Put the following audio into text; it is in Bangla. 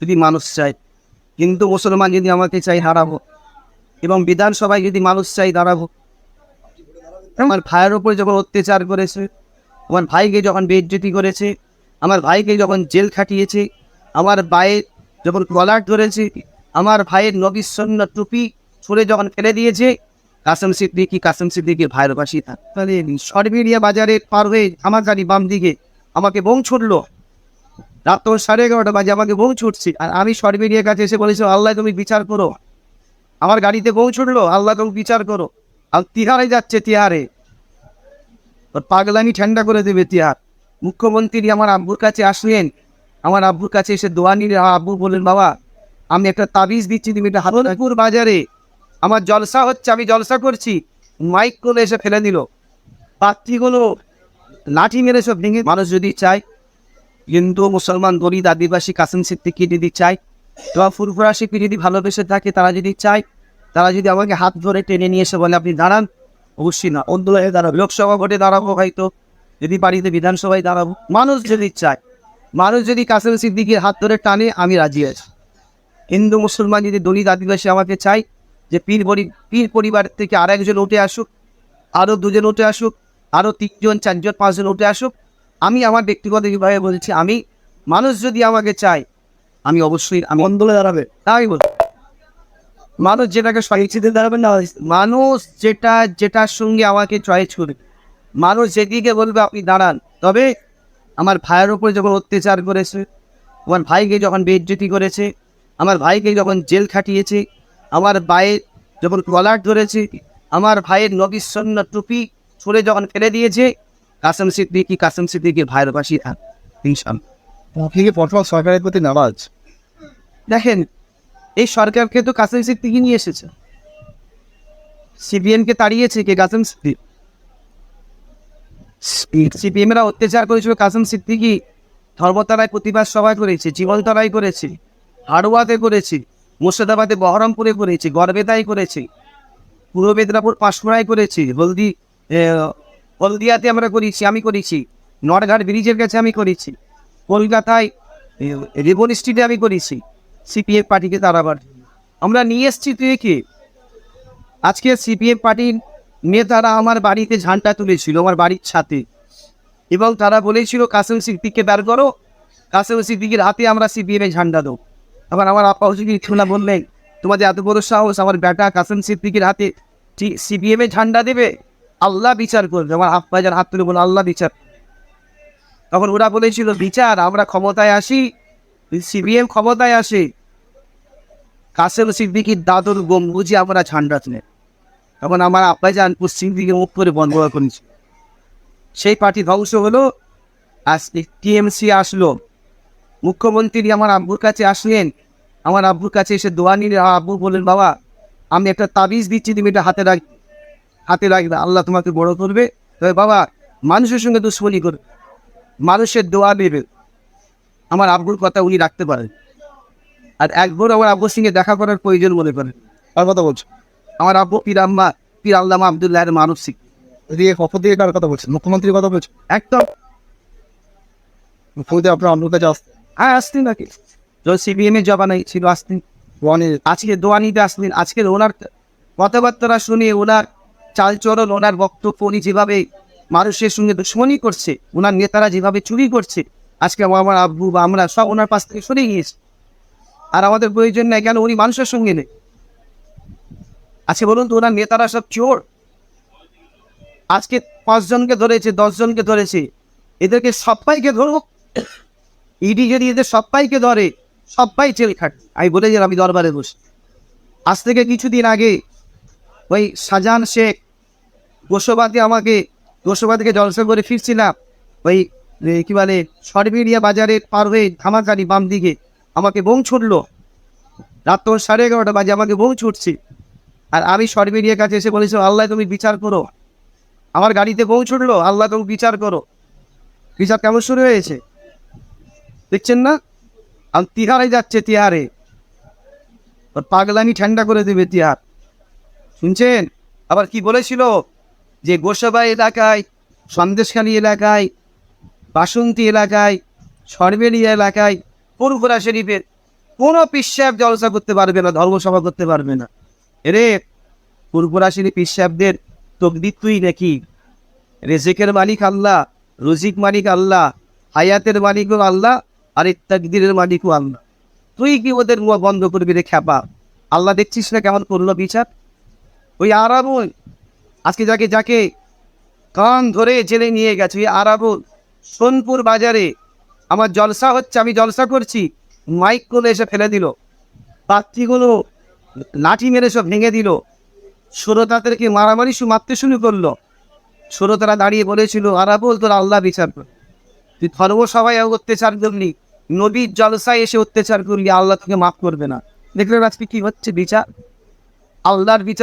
যদি মানুষ চায়, কিন্তু মুসলমান যদি আমাকে চাই হারাবো এবং বিধানসভায় যদি মানুষ চাই দাঁড়াবো, আমার ভাইয়ের ওপর যখন অত্যাচার করেছে, আমার ভাইকে যখন বেজ্জতি করেছে, আমার ভাইকে যখন জেল খাটিয়েছে, আমার ভাইয়ের যখন কলার ধরেছে, আমার ভাইয়ের নবিসন্ন টুপি ছুঁড়ে যখন ফেলে দিয়েছে, কাসম সিদ্দিকি, কাসম সিদ্দিকির ভাইয়ের পাশে তাহলে সরবেরিয়া বাজারে পার হয়ে আমার গাড়ি বাম দিকে আমাকে বোম ছুটলো রাত তো সাড়ে এগারোটা বাজে, আমাকে বউ ছুটছি। আর আমি সরবেরিয়ার কাছে এসে বলেছি, আল্লাহ, তুমি বিচার করো। আমার গাড়িতে বউ ছুটলো, আল্লাহ, তুমি বিচার করো। আর তিহারে যাচ্ছে তিহারে। ওর পাগলানি ঠান্ডা করে দেবে তিহার। মুখ্যমন্ত্রী আমার আব্বুর কাছে আসলেন। আমার আব্বুর কাছে এসে দোয়া নিলে আব্বু বললেন, বাবা, আমি একটা তাবিজ দিচ্ছি, তুমি এটা হারোনাপুর বাজারে। আমার জলসা হচ্ছে, আমি জলসা করছি। মাইক করে এসে ফেলে দিল। পাত্রীগুলো লাঠি মেরে সব ভেঙে মানুষ যদি চায় হিন্দু, মুসলমান দলিত আদিবাসী, কাসিম সিদ্দিকি যদি চায় বা ফুরফুরাশিকে যদি ভালোবেসে থাকে, তারা যদি চায়, তারা যদি আমাকে হাত ধরে টেনে নিয়ে এসে বলে, আপনি দাঁড়ান। অবশ্যই না অন্দোলনে দাঁড়াবো। লোকসভা ভোটে দাঁড়াবো হয়তো, যদি বাড়িতে বিধানসভায় দাঁড়াবো। মানুষ যদি চায়, মানুষ যদি কাসিম সিদ্দিকির হাত ধরে টানে, আমি রাজি আছি। হিন্দু, মুসলমান যদি দলিত আদিবাসী আমাকে চাই যে পীর পরি, পীর পরিবার থেকে আর একজন উঠে আসুক আরও দুজন উঠে আসুক আরও তিনজন, চারজন, পাঁচজন উঠে আসুক আমি আমার ব্যক্তিগতভাবে বলছি আমি মানুষ যদি আমাকে চায় আমি অবশ্যই আমি আন্দোলনে দাঁড়াবে। তাই বল। মানুষ যেটাকে স্বইচ্ছিতে দাঁড়াবে না মানুষ যেটা যেটার সঙ্গে আমাকে চয়েস করবে। মানুষ যেদিকে বলবে আপনি দাঁড়ান। তবে আমার ভাইয়ের ওপর যখন অত্যাচার করেছে আমার ভাইকে যখন বেজ্জতি করেছে আমার ভাইকে যখন জেল খাটিয়েছে আমার ভাইয়ের যখন কলার ধরেছে আমার ভাইয়ের নবিসন্ন টুপি ছুঁড়ে যখন ফেলে দিয়েছে কাসম সিদ্দিকি কাসম সিদ্দিকির ভাইয়ের পাশে আপনি কি বর্তমান সরকারের প্রতি নারাজ? দেখেন এই সরকারকে তো কাসেম সিদ্দিকি নিয়ে এসেছে। সিপিএমকে তাড়িয়েছে কে কাসেম সিদ্দিক? সিপিএমরা অত্যাচার করেছিল কাসেম সিদ্দিকি। ধর্মতলায় প্রতিবাদ সভা করেছে জীবনতলায় করেছে হাড়ুয়াতে করেছে মুর্শিদাবাদে বহরমপুরে করেছে গড়বেতায় করেছে পূর্ব মেদিনীপুর পাঁশকুড়ায় করেছি হলদি হলদিয়াতে আমরা করেছি, আমি করেছি। নটঘাট ব্রিজের কাছে আমি করেছি। কলকাতায় রিবন স্ট্রিটে আমি করেছি। সিপিএম পার্টিকে তারাবার আমরা নিয়ে এসছি তুই কি আজকে সিপিএম পার্টির নেতারা আমার বাড়িতে ঝান্ডা তুলেছিল, আমার বাড়ির ছাতে। এবং তারা বলেছিল, কাসেম সিদ্দিককে বের করো। কাসেম সিদ্দিকের হাতে আমরা সিপিএমে ঝান্ডা দেবো। আবার আমার আপা হুজুরি খুনা বললেন, তোমাদের এত বড় সাহস, আমার বেটা কাসেম সিদ্দিকের হাতে সিপিএমে ঝান্ডা দেবে? আল্লাহ বিচার করবে। আমার আব্বা যার হাত তুলে বলে আল্লাহ বিচার। তখন ওরা বলেছিল, বিচার, আমরা ক্ষমতায় আসি, সিপিএম ক্ষমতায় আসে। কাসেম সিদ্দিকির দাদুর গম্বুজি আমরা ঝান্ডা তুলে তখন আমার আব্বাই যান পশ্চিম দিকে মুখ করে বন্ধ করেছি। সেই পার্টি ধ্বংস হলো। আজকে টিএমসি আসলো। মুখ্যমন্ত্রী আমার আব্বুর কাছে আসলেন। আমার আব্বুর কাছে এসে দোয়া নিলে আব্বু বললেন, বাবা, আমি একটা তাবিজ দিচ্ছি, তুমি এটা হাতে রাখ হাতে রাখবে আল্লাহ তোমাকে বড় করবে। তবে বাবা মানুষের সঙ্গে দুশ্মনী করবে মানুষের দোয়া নেবে। আমার আব্বুর কথা উনি রাখতে পারেন। আর একবার আমার আব্বুর সঙ্গে দেখা করার প্রয়োজন মনে করেন। কার কথা বলছো? আমার আব্বু পীর আম্মা পীর আল্লামা আবদুল্লাহের মানসিক এদিকে কখন দিয়ে কার কথা বলছেন মুখ্যমন্ত্রীর কথা বলছেন একদম। মুখ্যমন্ত্রী আপনার আপনার কাছে আসতে? হ্যাঁ আসতেন নাকি? যখন সিপিএম এর জবানাই ছিল আসতেন। আজকে দোয়া নিতে আসলেন। আজকে ওনার কথাবার্তা শুনে ওনার চালচরণ ওনার বক্তব্য, উনি যেভাবে মানুষের সঙ্গে দুশ্মনী করছে ওনার নেতারা যেভাবে চুরি করছে, আজকে আমার আব্বু বা আমরা সব ওনার পাশ থেকে সরে গিয়েছি। আর আমাদের প্রয়োজন নেই কেন উনি মানুষের সঙ্গে নেই? আজকে বলুন তো ওনার নেতারা সব চোর? আজকে পাঁচজনকে ধরেছে, দশজনকে ধরেছে, এদেরকে সবাইকে ধরুক। ইডি যদি এদের সবাইকে ধরে, সবাই জেল খাট আমি বলেছিলাম আমি দরবারে বসে। আজ থেকে কিছুদিন আগে ওই শাহজাহান শেখ গোসবাদে আমাকে গোসবা থেকে জলসা করে ফিরছিলাম। ওই কি বলে সরবেরিয়া বাজারে পার হয়ে ধামাকারি বাম দিকে আমাকে বোম ছুটলো। রাত সাড়ে এগারোটা বাজে, আমাকে বোম ছুটছে। আর আমি সরবেরিয়ার কাছে এসে বলেছি, আল্লাহ, তুমি বিচার করো। আমার গাড়িতে বোম ছুটলো, আল্লাহ, তুমি বিচার করো। বিচার কেমন শুরু হয়েছে? দেখছেন না? আর তিহারে যাচ্ছে তিহারে। ওর পাগলানি ঠান্ডা করে দেবে তিহার। শুনছেন? আবার কি বলেছিল? যে গোসাবা এলাকায়, সন্দেশখালী এলাকায়, বাসন্তী এলাকায় সরবেরিয়া এলাকায় পুরপুরা শরীফের কোনো পিসাব জলসা করতে পারবে না, ধর্মসভা করতে পারবে না। এরে পুরপুরা শরীফ পিসাবদের তকদির তুই নাকি? রেজেকের মালিক আল্লাহ, রুজিক মালিক আল্লাহ, হায়াতের মালিকও আল্লাহ, আর ইত্যাদির মালিকও আল্লাহ। তুই কি ওদের মুখ বন্ধ করবি রে খ্যাপা? আল্লাহ দেখছিস না কেমন করল বিচার? ওই আরাবুল আজকে যাকে যাকে কান ধরে জেলে নিয়ে গেছে, ওই আরাবুল সোনপুর বাজারে আমার জলসা হচ্ছে, আমি জলসা করছি মাইক করে এসে ফেলে দিল। পাত্রীগুলো লাঠি মেরে সব ভেঙে দিল। শ্রোতাদেরকে মারামারি শু, মারতে শুরু করল। শ্রোতারা দাঁড়িয়ে বলেছিল আরাবুল তোর আল্লাহ বিচার কর। তুই ধর্মসভায় অত্যাচার করলি, নবীর জলসায় এসে অত্যাচার করলি, আল্লাহ তোকে মাফ করবে না। দেখলেন আজকে কি হচ্ছে বিচার? আল্লাহর বিচার